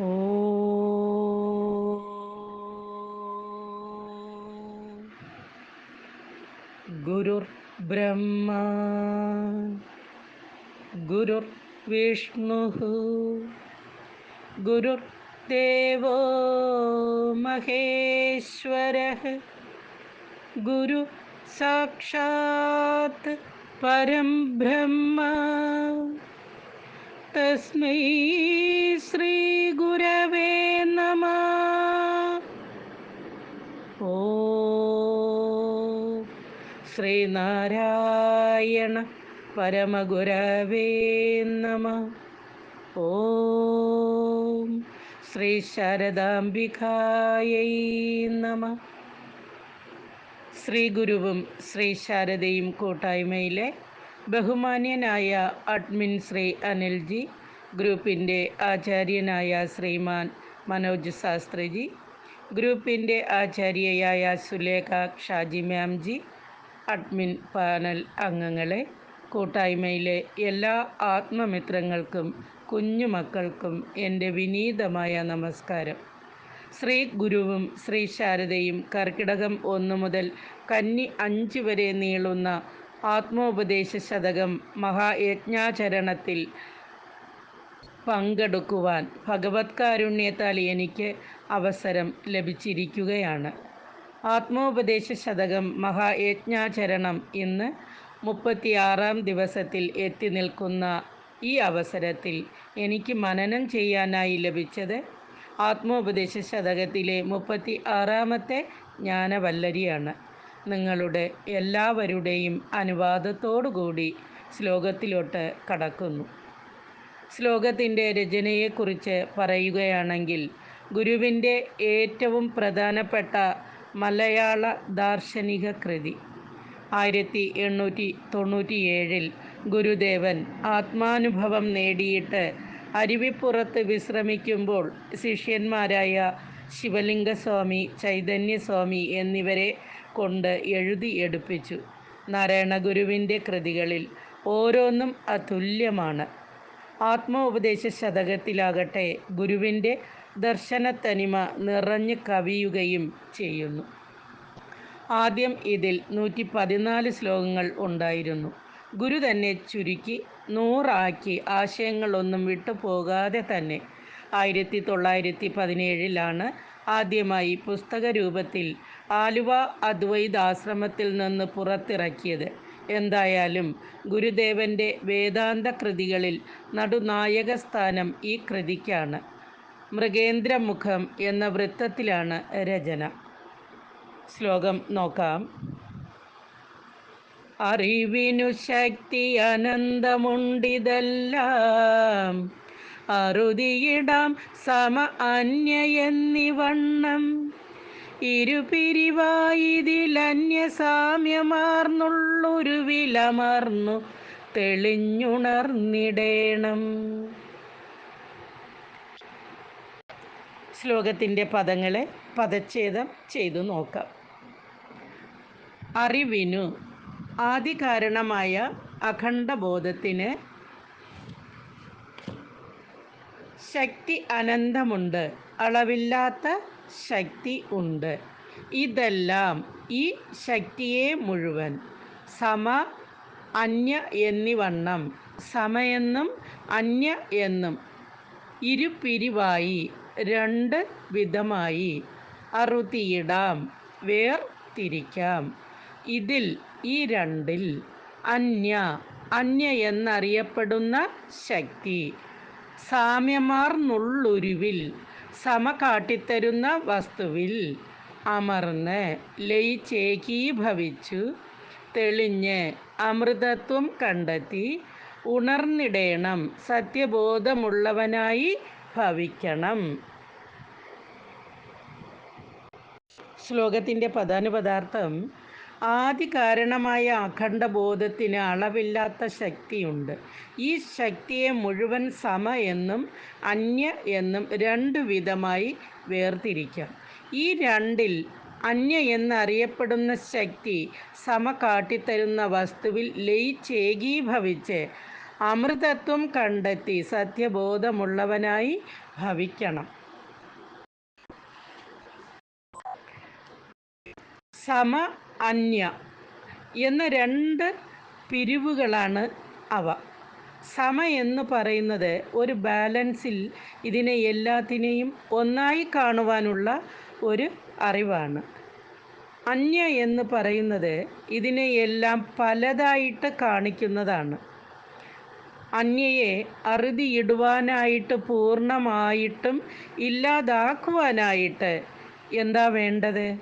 ഓ ഗുരുർ ബ്രഹ്മ ഗുരുർ വിഷ്ണു ഗുരുർ ദേവോ മഹേശ്വര ഗുരു സാക്ഷാത് പരം ബ്രഹ്മ. തസ്മൈ ശ്രീ ഗുരവേ നമ. ഓ ശ്രീനാരായണ പരമഗുരവേ നമ. ഓ ശ്രീ ശാരദാംബികായൈ നമ. ശ്രീ ഗുരുവും ശ്രീ ശാരദയും കൂട്ടായ്മയിലെ ബഹുമാന്യനായ അഡ്മിൻ ശ്രീ അനിൽജി ഗ്രൂപ്പിന്റെ ആചാര്യനായ ശ്രീമാൻ മനോജ് ശാസ്ത്രിജി ഗ്രൂപ്പിന്റെ ആചാര്യയായ സുലേഖ ഷാജി മാംജി അഡ്മിൻ പാനൽ അംഗങ്ങളെ കൂട്ടായ്മയിലെ എല്ലാ ആത്മമിത്രങ്ങൾക്കും കുഞ്ഞുമക്കൾക്കും എന്റെ വിനീതമായ നമസ്കാരം. ശ്രീ ഗുരുവും ശ്രീ ശാരദയും കർക്കിടകം ഒന്ന് മുതൽ കന്നി അഞ്ച് വരെ നീളുന്ന ആത്മോപദേശ ശതകം മഹായജ്ഞാചരണത്തിൽ പങ്കെടുക്കുവാൻ ഭഗവത് കാരുണ്യത്താൽ എനിക്ക് അവസരം ലഭിച്ചിരിക്കുകയാണ്. ആത്മോപദേശ ശതകം മഹായജ്ഞാചരണം ഇന്ന് മുപ്പത്തിയാറാം ദിവസത്തിൽ എത്തി നിൽക്കുന്ന ഈ അവസരത്തിൽ എനിക്ക് മനനം ചെയ്യാനായി ലഭിച്ചത് ആത്മോപദേശ ശതകത്തിലെ മുപ്പത്തി ആറാമത്തെ ജ്ഞാനവല്ലരിയാണ്. നിങ്ങളുടെ എല്ലാവരുടെയും അനുവാദത്തോടുകൂടി ശ്ലോകത്തിലോട്ട് കടക്കുന്നു. ശ്ലോകത്തിന്റെ രചനയെക്കുറിച്ച് പറയുകയാണെങ്കിൽ ഗുരുവിന്റെ ഏറ്റവും പ്രധാനപ്പെട്ട മലയാള ദാർശനിക കൃതി. ആയിരത്തി എണ്ണൂറ്റി തൊണ്ണൂറ്റിയേഴിൽ ഗുരുദേവൻ ആത്മാനുഭവം നേടിയിട്ട് അരുവിപ്പുറത്ത് വിശ്രമിക്കുമ്പോൾ ശിഷ്യന്മാരായ ശിവലിംഗസ്വാമി ചൈതന്യസ്വാമി എന്നിവരെ കൊണ്ട് എഴുതി എടുപ്പിച്ചു. നാരായണഗുരുവിന്റെ കൃതികളിൽ ഓരോന്നും അതുല്യമാണ്. ആത്മോപദേശ ശതകത്തിലാകട്ടെ ഗുരുവിന്റെ ദർശനത്തനിമ നിറഞ്ഞു കവിയുകയും ചെയ്യുന്നു. ആദ്യം ഇതിൽ നൂറ്റി പതിനാല് ശ്ലോകങ്ങൾ ഉണ്ടായിരുന്നു. ഗുരു തന്നെ ചുരുക്കി നൂറാക്കി ആശയങ്ങളൊന്നും വിട്ടുപോകാതെ തന്നെ ആയിരത്തി തൊള്ളായിരത്തി പതിനേഴിലാണ് ആദ്യമായി പുസ്തക രൂപത്തിൽ ആലുവ അദ്വൈതാശ്രമത്തിൽ നിന്ന് പുറത്തിറക്കിയത്. എന്തായാലും ഗുരുദേവന്റെ വേദാന്ത കൃതികളിൽ നടുനായക സ്ഥാനം ഈ കൃതിക്കാണ്. മൃഗേന്ദ്രമുഖം എന്ന വൃത്തത്തിലാണ് രചന. ശ്ലോകം നോക്കാം. അറിവിനു ശക്തി അനന്തമുണ്ടിതെല്ലാം അറുതിയിടാം സമ അന്യ എന്നിവണ്ണം ഇരുപിരിവായിതിലന്യസാമ്യമാർന്നുള്ളൊരു വിലമർന്നു തെളിഞ്ഞുണർന്നിടേണം. ശ്ലോകത്തിന്റെ പദങ്ങളെ പദച്ഛേദം ചെയ്തു നോക്കാം. അറിവിനു ആദികാരണമായ അഖണ്ഡബോധത്തിന് ശക്തി അനന്തമുണ്ട്. അളവില്ലാത്ത ശക്തി ഉണ്ട്. ഇതെല്ലാം ഈ ശക്തിയെ മുഴുവൻ. സമ അന്യ എന്നിവണ്ണം. സമയെന്നും അന്യ എന്നും ഇരുപിരിവായി രണ്ട് വിധമായി അറുതിയിടാം വേർതിരിക്കാം. ഇതിൽ ഈ രണ്ടിൽ അന്യ അന്യ എന്നറിയപ്പെടുന്ന ശക്തി സാമ്യമാർന്നുള്ളൊരുവിൽ സമ കാട്ടിത്തരുന്ന വസ്തുവിൽ അമർന്ന് ലയിച്ചേകീഭവിച്ചു. തെളിഞ്ഞ് അമൃതത്വം കണ്ടെത്തി ഉണർന്നിടേണം. സത്യബോധമുള്ളവനായി ഭവിക്കണം. ശ്ലോകത്തിന്റെ പദാനുപദാർത്ഥം ആദി കാരണമായ അഖണ്ഡബോധത്തിന് അളവില്ലാത്ത ശക്തിയുണ്ട്. ഈ ശക്തിയെ മുഴുവൻ സമ എന്നും അന്യ എന്നും രണ്ടു വിധമായി വേർതിരിക്കാം. ഈ രണ്ടിൽ അന്യ എന്നറിയപ്പെടുന്ന ശക്തി സമ കാട്ടിത്തരുന്ന വസ്തുവിൽ ലയിച്ചേകീഭവിച്ച് അമൃതത്വം കണ്ടെത്തി സത്യബോധമുള്ളവനായി ഭവിക്കണം. സമ അന്യ എന്ന രണ്ട് പിരിവുകളാണ് അവ. സമ എന്ന് പറയുന്നത് ഒരു ബാലൻസിൽ ഇതിനെ എല്ലാത്തിനെയും ഒന്നായി കാണുവാനുള്ള ഒരു അറിവാണ്. അന്യ എന്ന് പറയുന്നത് ഇതിനെ എല്ലാം പലതായിട്ട് കാണിക്കുന്നതാണ്. അന്യയെ അറുതിയിടുവാനായിട്ട് പൂർണമായിട്ടും ഇല്ലാതാക്കുവാനായിട്ട് എന്താ വേണ്ടത്?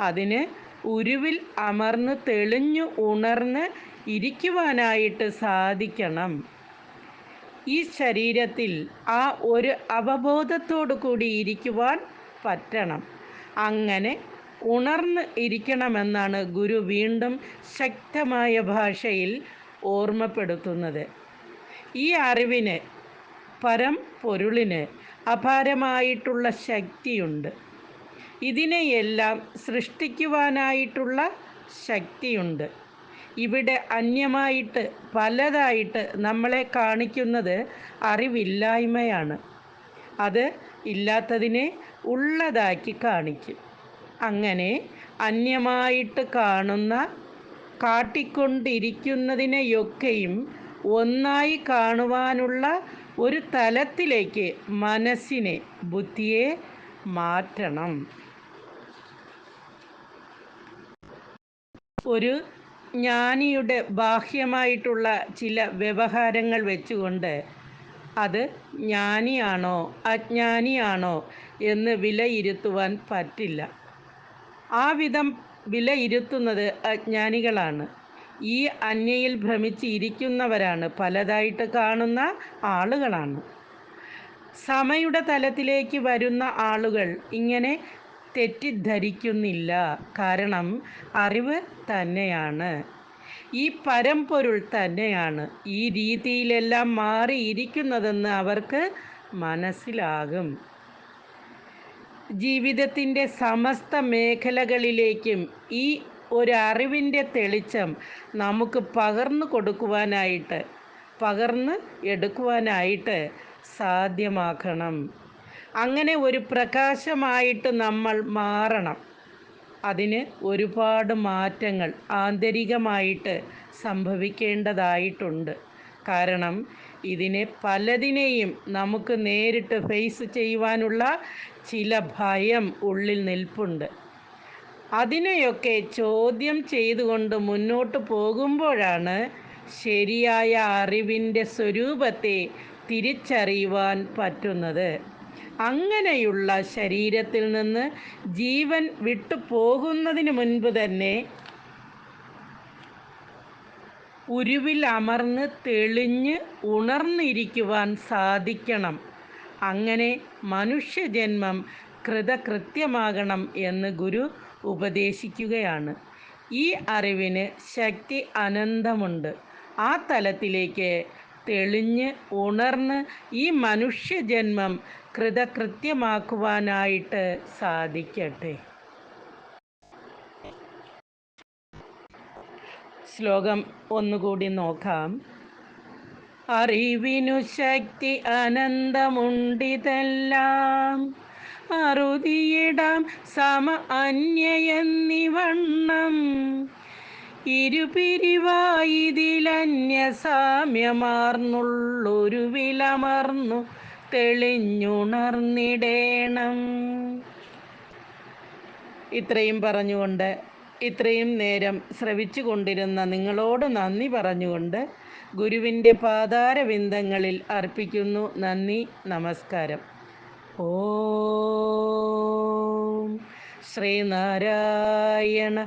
അതിന് ഉരുവിൽ അമർന്ന് തെളിഞ്ഞു ഉണർന്ന് ഇരിക്കുവാനായിട്ട് സാധിക്കണം. ഈ ശരീരത്തിൽ ആ ഒരു അവബോധത്തോടു കൂടി ഇരിക്കുവാൻ പറ്റണം. അങ്ങനെ ഉണർന്ന് ഇരിക്കണമെന്നാണ് ഗുരു വീണ്ടും ശക്തമായ ഭാഷയിൽ ഓർമ്മപ്പെടുത്തുന്നത്. ഈ അറിവിന് പരം പൊരുളിന് അപാരമായിട്ടുള്ള ശക്തിയുണ്ട്. ഇതിനെയെല്ലാം സൃഷ്ടിക്കുവാനായിട്ടുള്ള ശക്തിയുണ്ട്. ഇവിടെ അന്യമായിട്ട് പലതായിട്ട് നമ്മളെ കാണിക്കുന്നത് അറിവില്ലായ്മയാണ്. അത് ഇല്ലാത്തതിനെ ഉള്ളതാക്കി കാണിക്കും. അങ്ങനെ അന്യമായിട്ട് കാണുന്ന കാട്ടിക്കൊണ്ടിരിക്കുന്നതിനെയൊക്കെയും ഒന്നായി കാണുവാനുള്ള ഒരു തലത്തിലേക്ക് മനസ്സിനെ ബുദ്ധിയെ മാറ്റണം. ഒരു ജ്ഞാനിയുടെ ബാഹ്യമായിട്ടുള്ള ചില വ്യവഹാരങ്ങൾ വെച്ചുകൊണ്ട് അത് ജ്ഞാനിയാണോ അജ്ഞാനിയാണോ എന്ന് വിലയിരുത്തുവാൻ പറ്റില്ല. ആ വിധം വിലയിരുത്തുന്നത് അജ്ഞാനികളാണ്. ഈ അന്യയിൽ ഭ്രമിച്ചിരിക്കുന്നവരാണ്. പലതായിട്ട് കാണുന്ന ആളുകളാണ്. സമയുടെ തലത്തിലേക്ക് വരുന്ന ആളുകൾ ഇങ്ങനെ തെറ്റിദ്ധരിക്കുന്നില്ല. കാരണം അറിവ് തന്നെയാണ്. ഈ പരമ്പൊരുൾ തന്നെയാണ്. ഈ രീതിയിലെല്ലാം മാറിയിരിക്കുന്നതെന്ന് അവർക്ക് മനസ്സിലാകും. ജീവിതത്തിന്റെ സമസ്ത മേഖലകളിലേക്കും ഈ ഒരു തെളിച്ചം നമുക്ക് പകർന്നു കൊടുക്കുവാനായിട്ട് പകർന്ന് എടുക്കുവാനായിട്ട് സാധ്യമാക്കണം അങ്ങനെ ഒരു പ്രകാശമായിട്ട് നമ്മൾ മാറണം. അതിന് ഒരുപാട് മാറ്റങ്ങൾ ആന്തരികമായിട്ട് സംഭവിക്കേണ്ടതായിട്ടുണ്ട്. കാരണം ഇതിനെ പലതിനെയും നമുക്ക് നേരിട്ട് ഫേസ് ചെയ്യുവാനുള്ള ചില ഭയം ഉള്ളിൽ നിൽപ്പുണ്ട്. അതിനെയൊക്കെ ചോദ്യം ചെയ്തുകൊണ്ട് മുന്നോട്ട് പോകുമ്പോഴാണ് ശരിയായ അറിവിന്റെ സ്വരൂപത്തെ തിരിച്ചറിയുവാൻ പറ്റുന്നത്. അങ്ങനെയുള്ള ശരീരത്തിൽ നിന്ന് ജീവൻ വിട്ടു പോകുന്നതിന് മുൻപ് തന്നെ ഉരുവിൽ അമർന്ന് തെളിഞ്ഞ് ഉണർന്നിരിക്കുവാൻ സാധിക്കണം. അങ്ങനെ മനുഷ്യജന്മം കൃതകൃത്യമാകണം എന്ന് ഗുരു ഉപദേശിക്കുകയാണ്. ഈ അറിവിന് ശക്തി അനന്തമുണ്ട്. ആ തലത്തിലേക്ക് തെളിഞ്ഞ് ഉണർന്ന് ഈ മനുഷ്യജന്മം കൃതകൃത്യമാക്കുവാനായിട്ട് സാധിക്കട്ടെ. ശ്ലോകം ഒന്നുകൂടി നോക്കാം. അറിവിനു ശക്തി അനന്തമുണ്ടിതെല്ലാം അറുതിയിടാം സമ അന്യയെന്നിവണ്ണം. ഇരുപിരിവായിതിലന്യസാമ്യമാർന്നുള്ളൊരു വിലമർന്നു തെളിഞ്ഞുണർന്നിടേണം. ഇത്രയും പറഞ്ഞുകൊണ്ട് ഇത്രയും നേരം ശ്രവിച്ചു കൊണ്ടിരുന്ന നിങ്ങളോട് നന്ദി പറഞ്ഞുകൊണ്ട് ഗുരുവിന്റെ പാതാരവിന്ദങ്ങളിൽ അർപ്പിക്കുന്നു. നന്ദി നമസ്കാരം. ഓ ശ്രീനാരായണ